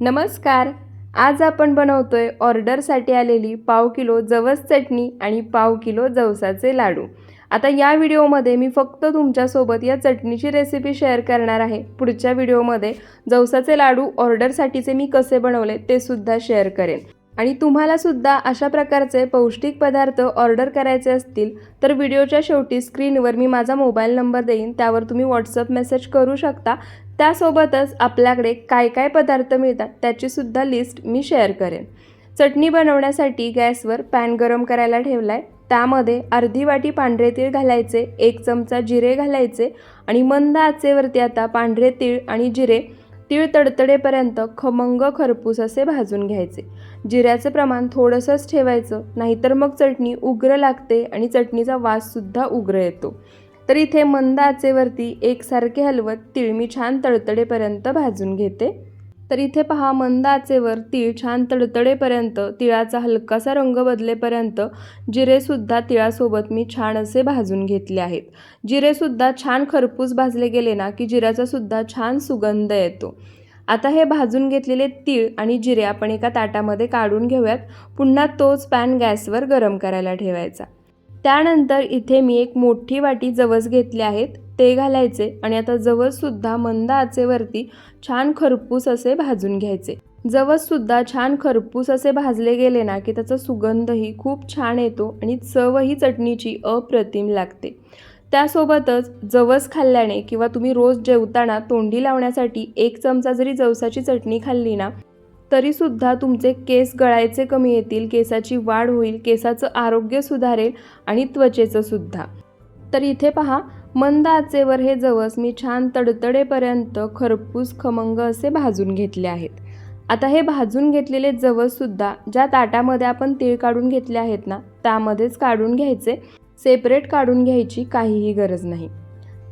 नमस्कार. आज आपण बनवतोय ऑर्डरसाठी आलेली पाव किलो जवस चटणी आणि पाव किलो जवसाचे लाडू. आता या व्हिडिओमध्ये मी फक्त तुमच्यासोबत या चटणीची रेसिपी शेअर करणार आहे. पुढच्या व्हिडिओमध्ये जवसाचे लाडू ऑर्डरसाठीचे मी कसे बनवले ते सुद्धा शेअर करेन. आणि तुम्हाला सुद्धा अशा प्रकारचे पौष्टिक पदार्थ ऑर्डर करायचे असतील तर व्हिडिओच्या शेवटी स्क्रीनवर मी माझा मोबाईल नंबर देईन त्यावर तुम्ही व्हॉट्सअप मेसेज करू शकता. त्यासोबतच आपल्याकडे काय काय पदार्थ मिळतात त्याचीसुद्धा लिस्ट मी शेअर करेन. चटणी बनवण्यासाठी गॅसवर पॅन गरम करायला ठेवला आहे त्यामध्ये अर्धी वाटी पांढरे तीळ घालायचे एक चमचा जिरे घालायचे आणि मंद आचेवरती आता पांढरे तीळ आणि जिरे तीळ तडतडेपर्यंत खमंग खरपूस असे भाजून घ्यायचे. जिऱ्याचं प्रमाण थोडंसंच ठेवायचं नाहीतर मग चटणी उग्र लागते आणि चटणीचा वाससुद्धा उग्र येतो. तर इथे मंद आचेवरती एकसारखे हलवत तीळ मी छान तडतडेपर्यंत भाजून घेते. तर इथे पहा मंद आचेवर तीळ छान तडतडेपर्यंत तिळाचा हलकासा रंग बदलेपर्यंत जिरेसुद्धा तिळासोबत मी छान असे भाजून घेतले आहेत. जिरेसुद्धा छान खरपूस भाजले गेले ना की जिऱ्याचासुद्धा छान सुगंध येतो. आता हे भाजून घेतलेले तीळ आणि जिरे आपण एका ताटामध्ये काढून घेऊयात. पुन्हा तोच पॅन गॅसवर गरम करायला ठेवायचा. त्यानंतर इथे मी एक मोठी वाटी जवस घेतले आहेत ते घालायचे आणि आता जवससुद्धा मंद आचेवरती छान खरपूस असे भाजून घ्यायचे. जवससुद्धा छान खरपूस असे भाजले गेले ना की त्याचा सुगंधही खूप छान येतो आणि चवही चटणीची अप्रतिम लागते. त्यासोबतच जवस खाल्ल्याने किंवा तुम्ही रोज जेवताना तोंडी लावण्यासाठी एक चमचा जरी जवसाची चटणी खाल्ली ना तरीसुद्धा तुमचे केस गळायचे कमी येतील केसाची वाढ होईल केसाचं आरोग्य सुधारेल आणि त्वचेचं सुद्धा. तर इथे पहा मंद आचेवर हे जवस मी छान तडतडेपर्यंत खरपूस खमंग असे भाजून घेतले आहेत. आता हे भाजून घेतलेले जवससुद्धा ज्या ताटामध्ये आपण तीळ काढून घेतले आहेत ना त्यामध्येच काढून घ्यायचे. सेपरेट काढून घ्यायची काहीही गरज नाही.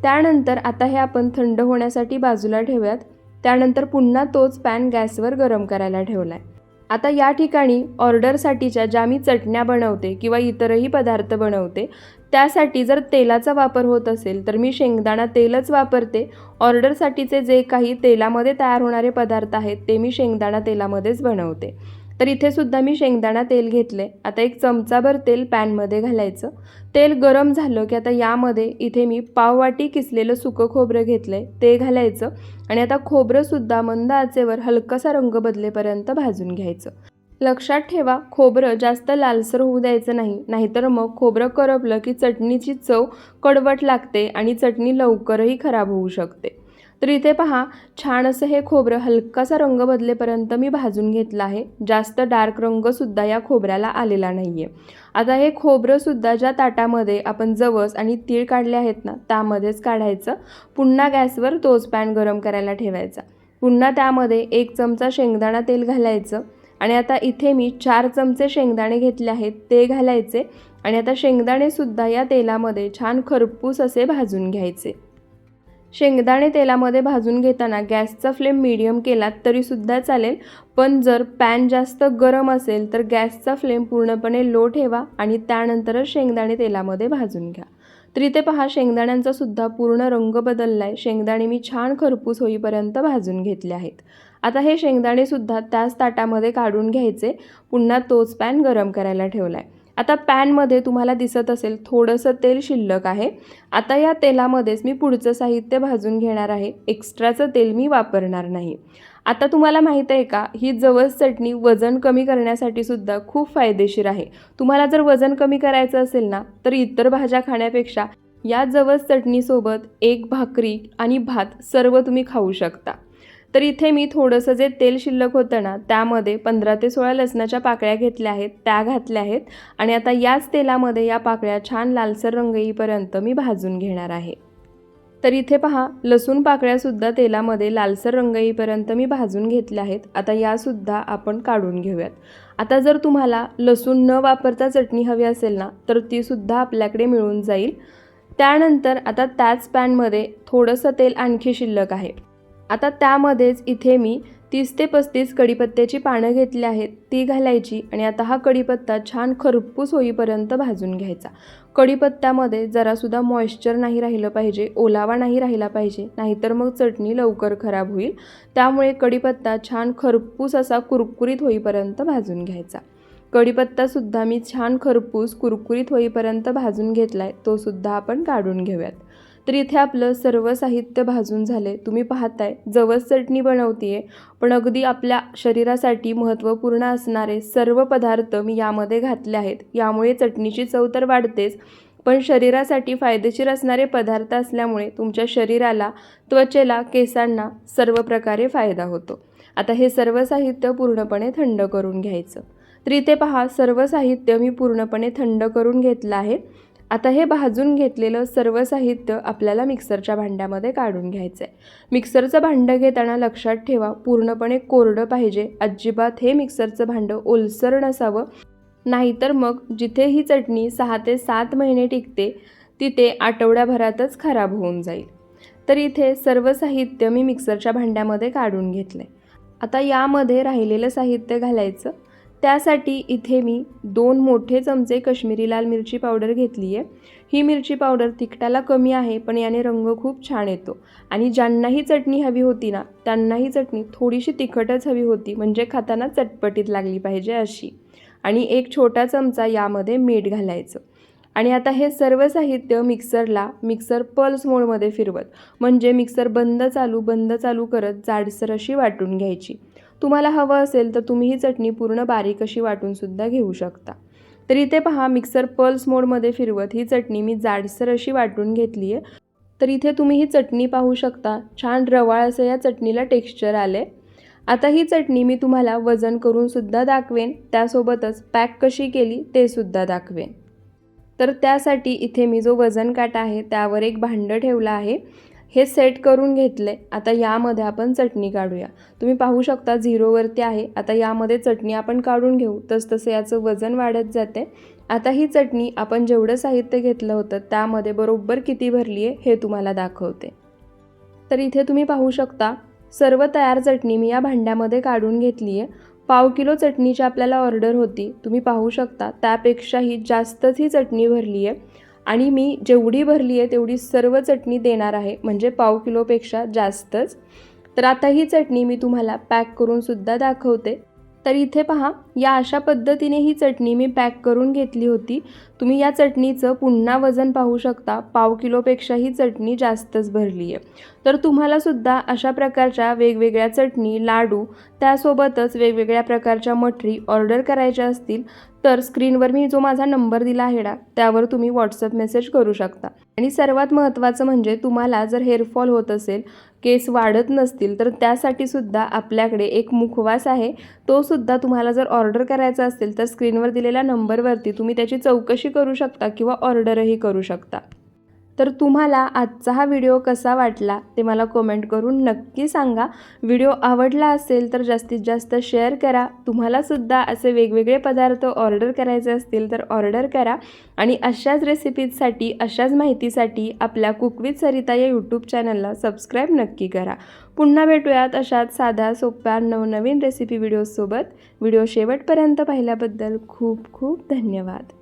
त्यानंतर आता हे आपण थंड होण्यासाठी बाजूला ठेवूयात. त्यानंतर पुन्हा तोच पॅन गॅसवर गरम करायला ठेवला आहे आता या ठिकाणी ऑर्डरसाठीच्या ज्या मी चटण्या बनवते किंवा इतरही पदार्थ बनवते त्यासाठी जर तेलाचा वापर होत असेल तर मी शेंगदाणा तेलच वापरते. ऑर्डरसाठीचे जे काही तेलामध्ये तयार होणारे पदार्थ आहेत ते मी शेंगदाणा तेलामध्येच बनवते. तर इथे सुद्धा मी शेंगदाणा तेल घेतले. आता एक चमचाभर तेल पॅनमध्ये घालायचं. तेल गरम झालं की आता यामध्ये इथे मी पाववाटी किसलेलं सुकं खोबरं घेतलं ते घालायचं आणि आता खोबरंसुद्धा मंद आचेवर हलकासा रंग बदलेपर्यंत भाजून घ्यायचं. लक्षात ठेवा खोबरं जास्त लालसर होऊ द्यायचं नाही. नाहीतर मग खोबरं करपलं की चटणीची चव कडवट लागते आणि चटणी लवकरही खराब होऊ शकते. तर इथे पहा छान असं हे खोबरं हलकासा रंग बदलेपर्यंत मी भाजून घेतलं आहे. जास्त डार्क रंगसुद्धा या खोबऱ्याला आलेला नाही आहे आता हे खोबरंसुद्धा ज्या ताटामध्ये आपण जवस आणि तीळ काढले आहेत ना त्यामध्येच काढायचं. पुन्हा गॅसवर तोच पॅन गरम करायला ठेवायचा. पुन्हा त्यामध्ये एक चमचा शेंगदाणा तेल घालायचं आणि आता इथे मी चार चमचे शेंगदाणे घेतले आहेत ते घालायचे आणि आता शेंगदाणेसुद्धा या तेलामध्ये छान खरपूस असे भाजून घ्यायचे. शेंगदाणे तेलामध्ये भाजून घेताना गॅसचा फ्लेम मीडियम केलात तरीसुद्धा चालेल. पण जर पॅन जास्त गरम असेल तर गॅसचा फ्लेम पूर्णपणे लो ठेवा आणि त्यानंतरच शेंगदाणे तेलामध्ये भाजून घ्या. तर इथे पहा शेंगदाण्यांचा सुद्धा पूर्ण रंग बदलला आहे शेंगदाणे मी छान खरपूस होईपर्यंत भाजून घेतले आहेत. आता हे शेंगदाणेसुद्धा त्याच ताटामध्ये काढून घ्यायचे. पुन्हा तोच पॅन गरम करायला ठेवला आहे आता पॅनमध्ये तुम्हाला दिसत असेल थोडंसं तेल शिल्लक आहे. आता या तेलामध्येच मी पुढचं साहित्य भाजून घेणार आहे. एक्स्ट्राचं तेल मी वापरणार नाही. आता तुम्हाला माहीत आहे का ही जवस चटणी वजन कमी करण्यासाठी सुद्धा खूप फायदेशीर आहे. तुम्हाला जर वजन कमी करायचं असेल ना तर इतर भाज्या खाण्यापेक्षा या जवस चटणीसोबत एक भाकरी आणि भात सर्व तुम्ही खाऊ शकता. तर इथे मी थोडंसं जे तेल शिल्लक होतं ना त्यामध्ये पंधरा ते सोळा लसणाच्या पाकळ्या घेतल्या आहेत त्या घातल्या आहेत. आणि आता याच तेलामध्ये या पाकळ्या छान लालसर रंग येईपर्यंत मी भाजून घेणार आहे. तर इथे पहा लसूण पाकळ्यासुद्धा तेलामध्ये लालसर रंग येईपर्यंत मी भाजून घेतल्या आहेत. आता यासुद्धा आपण काढून घेऊयात. आता जर तुम्हाला लसूण न वापरता चटणी हवी असेल ना तर तीसुद्धा आपल्याकडे मिळून जाईल. त्यानंतर आता त्याच पॅनमध्ये थोडंसं तेल आणखी शिल्लक आहे. आता त्यामध्येच इथे मी तीस ते पस्तीस कढीपत्त्याची पानं घेतली आहेत. ती घालायची आणि आता हा कढीपत्ता छान खरपूस होईपर्यंत भाजून घ्यायचा. कढीपत्त्यामध्ये जरासुद्धा मॉइश्चर नाही राहिलं पाहिजे ओलावा नाही राहिला पाहिजे नाहीतर मग चटणी लवकर खराब होईल. त्यामुळे कढीपत्ता छान खरपूस असा कुरकुरीत होईपर्यंत भाजून घ्यायचा. कढीपत्तासुद्धा मी छान खरपूस कुरकुरीत होईपर्यंत भाजून घेतला आहे तोसुद्धा आपण काढून घेऊयात. तर इथे आपलं सर्व साहित्य भाजून झाले तुम्ही पाहताय जवस चटणी बनवते पण अगदी आपल्या शरीरासाठी महत्त्वपूर्ण असणारे सर्व पदार्थ मी यामध्ये घातले आहेत. यामुळे चटणीची चव तर वाढतेच पण शरीरासाठी फायदेशीर असणारे पदार्थ असल्यामुळे तुमच्या शरीराला त्वचेला केसांना सर्व प्रकारे फायदा होतो. आता हे सर्व साहित्य पूर्णपणे थंड करून घ्यायचं. तर इथे पहा सर्व साहित्य मी पूर्णपणे थंड करून घेतलं आहे. आता हे भाजून घेतलेलं सर्व साहित्य आपल्याला मिक्सरच्या भांड्यामध्ये काढून घ्यायचं आहे मिक्सरचं भांडं घेताना लक्षात ठेवा पूर्णपणे कोरडं पाहिजे. अजिबात हे मिक्सरचं भांडं ओलसर नसावं. नाहीतर मग जिथे ही चटणी सहा ते सात महिने टिकते तिथे आठवड्याभरातच खराब होऊन जाईल. तर इथे सर्व साहित्य मी मिक्सरच्या भांड्यामध्ये काढून घेतलं आहे आता यामध्ये राहिलेलं साहित्य घालायचं. त्यासाठी इथे मी दोन मोठे चमचे कश्मीरी लाल मिरची पावडर घेतली आहे. ही मिरची पावडर तिखटाला कमी आहे पण याने रंग खूप छान येतो. आणि ज्यांनाही चटणी हवी होती ना त्यांनाही चटणी थोडीशी तिखटच हवी होती म्हणजे खाताना चटपटीत लागली पाहिजे अशी. आणि एक छोटा चमचा यामध्ये मीठ घालायचं. आणि आता हे सर्व साहित्य मिक्सरला मिक्सर पल्स मोडमध्ये फिरवत. म्हणजे मिक्सर बंद चालू बंद चालू करत जाडसर अशी वाटून घ्यायची. तुम्हाला हवं असेल तर तुम्ही ही चटणी पूर्ण बारीक अशी वाटूनसुद्धा घेऊ शकता. तर इथे पहा मिक्सर पल्स मोडमध्ये फिरवत ही चटणी मी जाडसर अशी वाटून घेतली आहे. तर इथे तुम्ही ही चटणी पाहू शकता. छान रवाळ असं या चटणीला टेक्स्चर आलं आहे आता ही चटणी मी तुम्हाला वजन करूनसुद्धा दाखवेन. त्यासोबतच पॅक कशी केली ते सुद्धा दाखवेन. तर त्यासाठी इथे मी जो वजन काटा आहे त्यावर एक भांडं ठेवलं आहे. हे सेट करून घेतले आता यामध्ये आपण चटणी काढूया. तुम्ही पाहू शकता झिरोवरती आहे. आता यामध्ये चटणी आपण काढून घेऊ. तसतसं याचं वजन वाढत जाते. आता ही चटणी आपण जेवढं साहित्य घेतलं होतं त्यामध्ये बरोबर किती भरली आहे हे तुम्हाला दाखवते. तर इथे तुम्ही पाहू शकता सर्व तयार चटणी मी या भांड्यामध्ये काढून घेतली आहे. पाव किलो चटणीची आपल्याला ऑर्डर होती. तुम्ही पाहू शकता त्यापेक्षाही जास्तच ही चटणी भरली आहे. आणि मी जेवढी भरली आहे तेवढी सर्व चटणी देणार आहे. म्हणजे पाव किलोपेक्षा जास्तच. तर आता ही चटणी मी तुम्हाला पॅक करूनसुद्धा दाखवते. तर इथे पहा या अशा पद्धतीने ही चटणी मी पॅक करून घेतली होती. तुम्ही या चटणीचं पुन्हा वजन पाहू शकता. पाव किलोपेक्षा ही चटणी जास्तच भरली आहे. तर तुम्हालासुद्धा अशा प्रकारच्या वेगवेगळ्या चटणी लाडू त्यासोबतच वेगवेगळ्या प्रकारच्या मठरी ऑर्डर करायच्या असतील तर स्क्रीनवर मी जो माझा नंबर दिला आहे ना त्यावर तुम्ही व्हॉट्सअप मेसेज करू शकता. आणि सर्वात महत्त्वाचं म्हणजे तुम्हाला जर हेअरफॉल होत असेल केस वाढत नसतील तर त्यासाठी सुद्धा आपल्याकडे एक मुखवास आहे. तो सुद्धा तुम्हाला जर ऑर्डर करायचा असेल तर स्क्रीनवर दिलेल्या नंबरवरती तुम्ही त्याची चौकशी करू शकता किंवा ऑर्डरही करू शकता. तर तुम्हाला आजचा हा व्हिडिओ कसा वाटला ते मला कमेंट करून नक्की सांगा. व्हिडिओ आवडला असेल तर जास्तीत जास्त शेअर करा. तुम्हालासुद्धा असे वेगवेगळे पदार्थ ऑर्डर करायचे असतील तर ऑर्डर करा. आणि अशाच रेसिपीजसाठी अशाच माहितीसाठी आपल्या कुकविथ सरिता या यूट्यूब चॅनलला सबस्क्राईब नक्की करा. पुन्हा भेटूयात अशाच साध्या सोप्या नवनवीन रेसिपी व्हिडिओसोबत व्हिडिओ शेवटपर्यंत पाहिल्याबद्दल खूप खूप धन्यवाद.